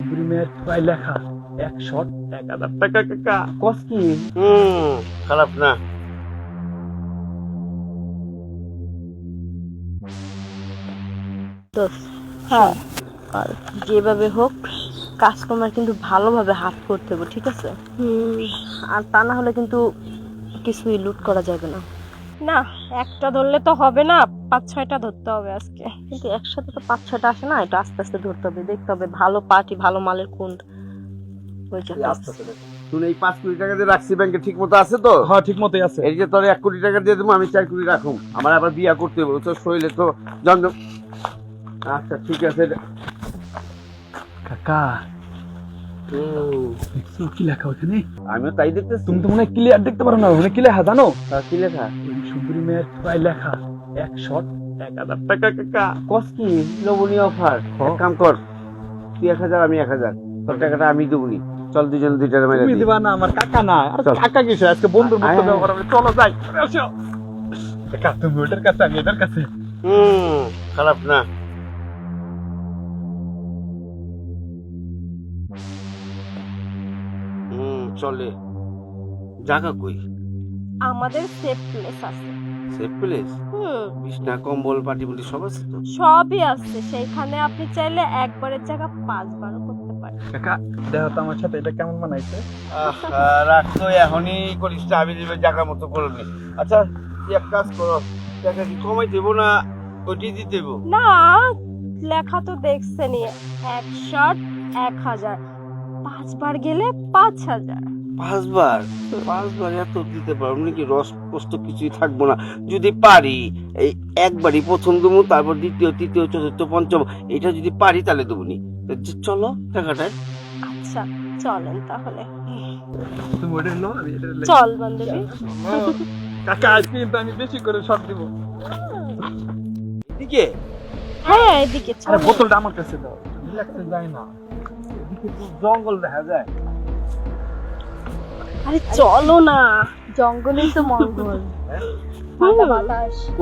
Premier প্রায় লেখা এক শট এক হাজার টাকা কাকা কস কি হুম খারাপ না হ্যাঁ। আর যেভাবে হোক কাস্টমার কিন্তু ভালোভাবে হাত করতে হবে ঠিক আছে? আর তা না হলে কিন্তু কিছুই লুট করা যাবে না। না একটা ধরলে তো হবে না পাঁচ ছয়টা ধরতে হবে আজকে। কিন্তু একসাথে তো পাঁচ ছয়টা আসে না এটা আস্তে আস্তে ধরতে হবে দেখতে হবে ভালো পার্টি ভালো মালের কোন ওই যে শুনে এই পাঁচ কোটি টাকা দিয়ে রাখছি ব্যাংকে ঠিক মতো আছে তো? হ্যাঁ ঠিক মতোই আছে। এই যে তোর এক কোটি টাকা দিয়ে দেবো আমি চার কোটি রাখুম। আমার আবার বিয়া করতে হবে তো শরীরে তো জন্ম। আচ্ছা ঠিক আছে। কাকা। দেখছ কি লেখা ওখানে আমিও তাই দেখতেছি। তুমি তো মনে হয় ক্লিয়ার দেখতে পারো না ওখানে কি লেখা জানো? কি লেখা? সুন্দরী মেয়ের প্রায় লেখা এক শট এক হাজার টাকা কাকা। কস কি? অফার এক কাম কর তুই এক হাজার আমি এক হাজার। তোর টাকাটা আমি দেবনি চল দুজন দুইটা মেরে তুমি। দিবা না আমার কাকা না। আর। কাকা কিসে আজকে আয়, আয়। ব্যবহার হবে। চলো যাই। আসো। কাকা তুমি ওটার কাছে আমি এটার কাছে। হুম খারাপ না। চলে। জায়গা কই? আমাদের সেফ প্লেস আছে। সেফ প্লেস হুম। বিছনা কম্বল পাটি পুটি সব আছে তো? সবই আছে। সেইখানে আপনি চাইলে একবারের জায়গা পাঁচবারও করতে পারেন। কাকা দেখো তো আমার সাথে এটা কেমন মানাইছে রাখ তো এখনই করিস না আমি দিবে জায়গা মতো করবি আচ্ছা তুই এক কাজ করো টাকা কি কমাই দেবো না ওটি দিয়ে দেবো না লেখা তো দেখছেনই। এক শট এক হাজার। পাঁচবার গেলে পাঁচ হাজার। পাঁচবার? পাঁচবার এত দিতে পারব নাকি? রস কষ্ট কিছুই থাকব না। যদি পারি এই একবারই প্রথম দেবো তারপর দ্বিতীয় তৃতীয় চতুর্থ পঞ্চম এটা যদি পারি তাহলে দেবো নি। চলো টাকাটা আচ্ছা চলেন তাহলে। চল বান্ধবী। কাকা আজকে আমি বেশি করে শট দিব। এদিকে? হ্যাঁ এদিকে আরে বোতলটা আমার কাছে দাও। রিল্যাক্সে যায় না। জঙ্গল দেখা যায়। আরে চলো না জঙ্গলেই তো মঙ্গল।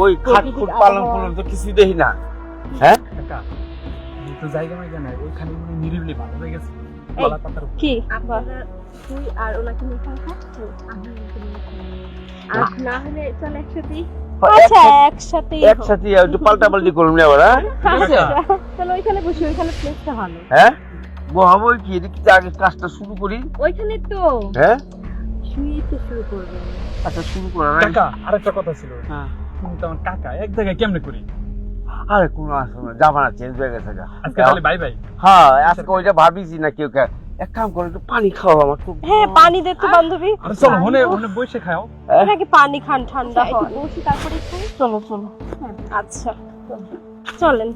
ওই খাট খুট পালন। তো কিছু দেখি না। হ্যাঁ? তো জায়গা মাইগা নাই ওইখানে মানে নিরিবিলি ভালো হয়ে গেছে। কি? আপনারা তুই আর ওনাকে নিয়ে আমি। আর না হলে চল একসাথেই। আচ্ছা একসাথেই একসাথে একটু পাল্টা পাল্টি করুন না আবার হ্যাঁ? আচ্ছা। চলো ওইখানে বসি ওইখানে প্লেসটা ভালো। হ্যাঁ? বহাবো কি? এদিকে আগে কাজটা শুরু করি। ওইখানে তো। হ্যাঁ? শুয়ে তো শুরু করবে। আচ্ছা শুরু করা কাকা আরেকটা কথা ছিল। হ্যাঁ। তুমি তো আমার কাকা এক জায়গায় কেমনে করি? আরে কোনো আসবে না জামানা চেঞ্জ হয়ে গেছে গা। আজকে তাহলে বাই বাই হ্যাঁ আজকে ওইটা ভাবিছি না কেউ কে- এক কাম করো একটু পানি খাও আমার খুব। হ্যাঁ পানি দে তো বান্ধবী। আরে চলো হনে হনে বসে খাও। নাকি পানি খান ঠান্ডা হয়? বসি তারপরে খাই চলো চলো। আচ্ছা। চলেন।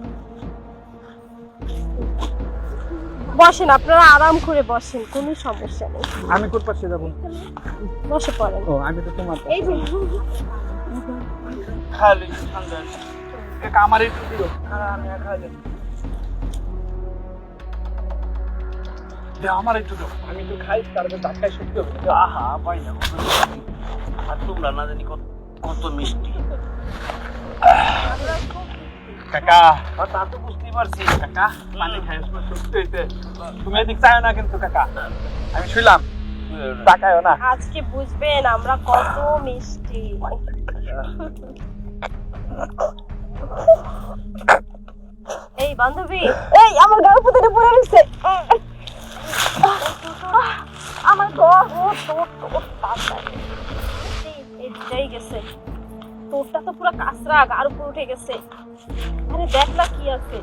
বসেন আপনারা আরাম করে বসেন কোনো সমস্যা নেই। আমি কোন পাশে যাব? বসে পড়েন। ও আমি তো তোমার এই যে। খালি কাকা আমার একটু দিও। আর আমি খাই যাই আমার একটু দাও। আমি একটু খাই তারপর ধাক্কায় সত্যি হবে। আহা পাই না আর তোমরা না জানি কত কত মিষ্টি। কাকা। তা তো বুঝতেই পারছি কাকা। পানি খাই তুমি এদিক না কিন্তু কাকা। আমি শুইলাম। তাকায়ও না। আজকে বুঝবেন আমরা কত মিষ্টি। এই বান্ধবী এই আমার গায়ে পুঁতিটা পড়ে রয়েছে। আমার গা ও তোর তোর তাড়াতাড়ি গেছে। তোরটা তো পুরো কাঁচরা গার উপর উঠে গেছে। আরে দেখ না কি আছে